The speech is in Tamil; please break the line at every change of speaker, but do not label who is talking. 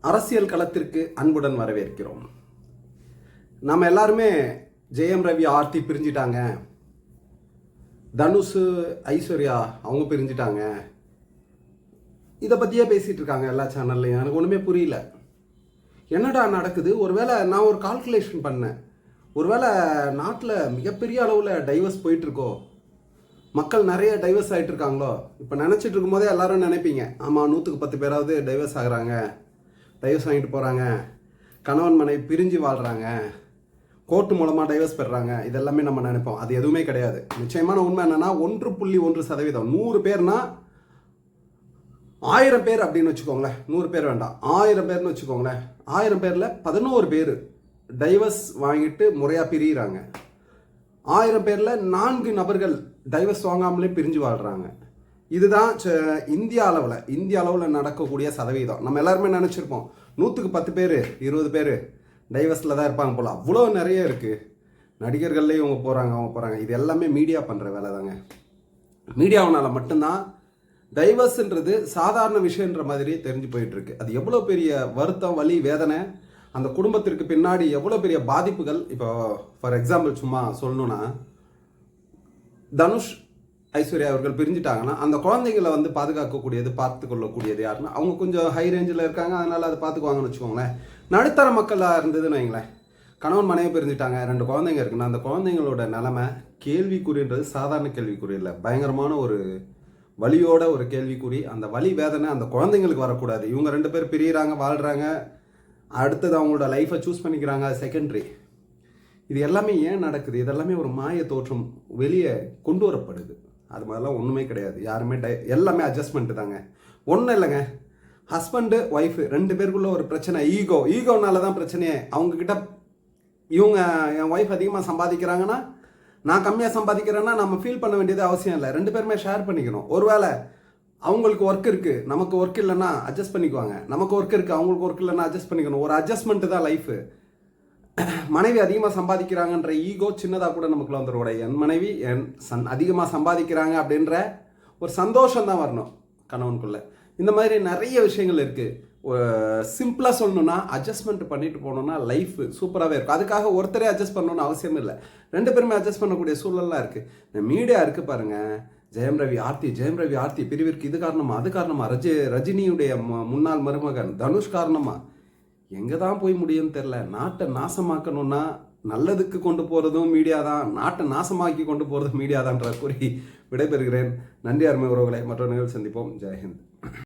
அரசியல் களத்திற்கு அன்புடன் வரவேற்கிறோம். நம்ம எல்லாருமே ஜெயம் ரவி ஆர்த்தி பிரிஞ்சிட்டாங்க. தனுஷ் ஐஸ்வர்யா அவங்க பிரிஞ்சிட்டாங்க. இதை பற்றியே பேசிகிட்டு இருக்காங்க எல்லா சேனல்லையும் எனக்கு ஒன்றுமே புரியல. என்னடா நடக்குது? ஒருவேளை நான் ஒரு கால்குலேஷன் பண்ணேன். ஒருவேளை நாட்டில் மிகப்பெரிய அளவில் டைவர்ஸ் போயிட்டுருக்கோ? மக்கள் நிறைய டைவர்ஸ் ஆகிட்டு இருக்காங்களோ? இப்போ நினச்சிட்டு இருக்கும்போதே எல்லாரும் நினைப்பீங்க ஆமாம் நூற்றுக்கு பத்து பேராவது டைவர்ஸ் ஆகிறாங்க. டைவர்ஸ் வாங்கிட்டு போகிறாங்க கணவன் மனைவி பிரிஞ்சு வாழ்கிறாங்க கோர்ட்டு மூலமாக டைவர்ஸ் பெறுறாங்க இதெல்லாமே நம்ம நினைப்போம். அது எதுவுமே கிடையாது. நிச்சயமான உண்மை என்னென்னா ஒன்று புள்ளி ஒன்று சதவீதம். நூறு பேர்னா ஆயிரம் பேர் அப்படின்னு வச்சுக்கோங்களேன். நூறு பேர் வேண்டாம். ஆயிரம் பேர்னு வச்சுக்கோங்களேன். ஆயிரம் பேரில் பதினோரு பேர் டைவர்ஸ் வாங்கிட்டு முறையாக பிரியிறாங்க. ஆயிரம் பேரில் நான்கு நபர்கள் டைவர்ஸ் வாங்காமலே பிரிஞ்சு வாழ்கிறாங்க இதுதான் ச- இந்திய அளவில் இந்திய அளவில் நடக்கக்கூடிய சதவீதம். நம்ம எல்லாருமே நினச்சிருப்போம் நூற்றுக்கு பத்து பேர் இருபது பேர் டைவர்ஸில் தான் இருப்பாங்க போல். அவ்வளோ நிறைய இருக்குது நடிகர்கள்லேயும் இவங்க போகிறாங்க அவங்க போகிறாங்க இது எல்லாமே மீடியா பண்ணுற வேலை தாங்க. மீடியாவனால் மட்டும்தான் டைவர்ஸுன்றது சாதாரண விஷயன்ற மாதிரி தெரிஞ்சு போயிட்டுருக்கு. அது எவ்வளோ பெரிய வருத்தம் வலி வேதனை அந்த குடும்பத்திற்கு பின்னாடி எவ்வளோ பெரிய பாதிப்புகள்? இப்போ ஃபார் எக்ஸாம்பிள் சும்மா சொல்லணுன்னா தனுஷ் ஐஸ்வர்யா அவர்கள் பிரிஞ்சுட்டாங்கன்னா அந்த குழந்தைங்களை வந்து பாதுகாக்கக்கூடியது பார்த்து கொள்ளக்கூடியது யாருன்னா அவங்க கொஞ்சம் ஹை ரேஞ்சில் இருக்காங்க அதனால அதை பார்த்துக்குவாங்கன்னு வச்சுக்கோங்களேன். நடுத்தர மக்களாக இருந்ததுன்னு வைங்களேன். கணவன் மனைவி பிரிஞ்சுட்டாங்க ரெண்டு குழந்தைங்க இருக்குன்னா அந்த குழந்தைங்களோட நிலைமை கேள்விக்குறின்றது சாதாரண கேள்விக்குறி இல்லை. பயங்கரமான ஒரு வலியோட ஒரு கேள்விக்குறி. அந்த வலி வேதனை அந்த குழந்தைங்களுக்கு வரக்கூடாது. இவங்க ரெண்டு பேர் பிரியிறாங்க வாழ்கிறாங்க அடுத்தது அவங்களோட லைஃப்பை சூஸ் பண்ணிக்கிறாங்க செகண்டரி இது எல்லாமே ஏன் நடக்குது? இதெல்லாமே ஒரு மாய தோற்றம் வெளியே கொண்டு வரப்படுது. அது மாதிரிலாம் ஒன்றுமே கிடையாது. யாருமே டை எல்லாமே அட்ஜஸ்ட்மெண்ட்டு தாங்க. ஒன்றும் இல்லைங்க. ஹஸ்பண்டு ஒய்ஃபு ரெண்டு பேருக்குள்ள ஒரு பிரச்சனை. ஈகோ ஈகோனால தான் பிரச்சனையே. அவங்கக்கிட்ட இவங்க என் ஒய்ஃப் அதிகமாக சம்பாதிக்கிறாங்கன்னா நான் கம்மியாக சம்பாதிக்கிறேன்னா நம்ம ஃபீல் பண்ண வேண்டியது அவசியம் இல்லை. ரெண்டு பேருமே ஷேர் பண்ணிக்கணும். ஒருவேளை அவங்களுக்கு ஒர்க் இருக்குது நமக்கு ஒர்க் இல்லைன்னா அட்ஜஸ்ட் பண்ணிக்குவாங்க. நமக்கு ஒர்க் இருக்குது அவங்களுக்கு ஒர்க் இல்லைன்னா அட்ஜஸ்ட் பண்ணிக்கணும். ஒரு அட்ஜஸ்ட்மெண்ட்டு தான் லைஃபு மனைவி அதிகமாக சம்பாதிக்கிறாங்கன்ற ஈகோ சின்னதாக கூட நமக்குள்ள வந்துடும் என் மனைவி என் சன் அதிகமாக சம்பாதிக்கிறாங்க அப்படின்ற ஒரு சந்தோஷம் தான் வரணும் கணவனுக்குள்ள. இந்த மாதிரி நிறைய விஷயங்கள் இருக்குது சிம்பிளாக சொல்லணும்னா அட்ஜஸ்ட்மெண்ட் பண்ணிட்டு போனோம்னா லைஃப் சூப்பராகவே இருக்கும். அதுக்காக ஒருத்தரே அட்ஜஸ்ட் பண்ணணும்னு அவசியம் இல்லை. ரெண்டு பேருமே அட்ஜஸ்ட் பண்ணக்கூடிய சூழல்லாம் இருக்குது இந்த மீடியா இருக்குது பாருங்க. ஜெயம் ரவி ஆர்த்தி ஜெயம் ரவி ஆர்த்தி பிரிவிற்கு இது காரணமா அது காரணமா ரஜி ரஜினியுடைய முன்னாள் மருமகன் தனுஷ் காரணமா எங்கே தான் போய் முடியும்னு தெரில நாட்டை நாசமாக்கணும்னா நல்லதுக்கு கொண்டு போகிறதும் மீடியா தான். நாட்டை நாசமாக்கி கொண்டு போகிறதும் மீடியா தான்ற கூறி விடைபெறுகிறேன். நன்றி அருமை உறவுகளை. மற்ற நிகழ்ச்சி சந்திப்போம். ஜெயஹிந்த்.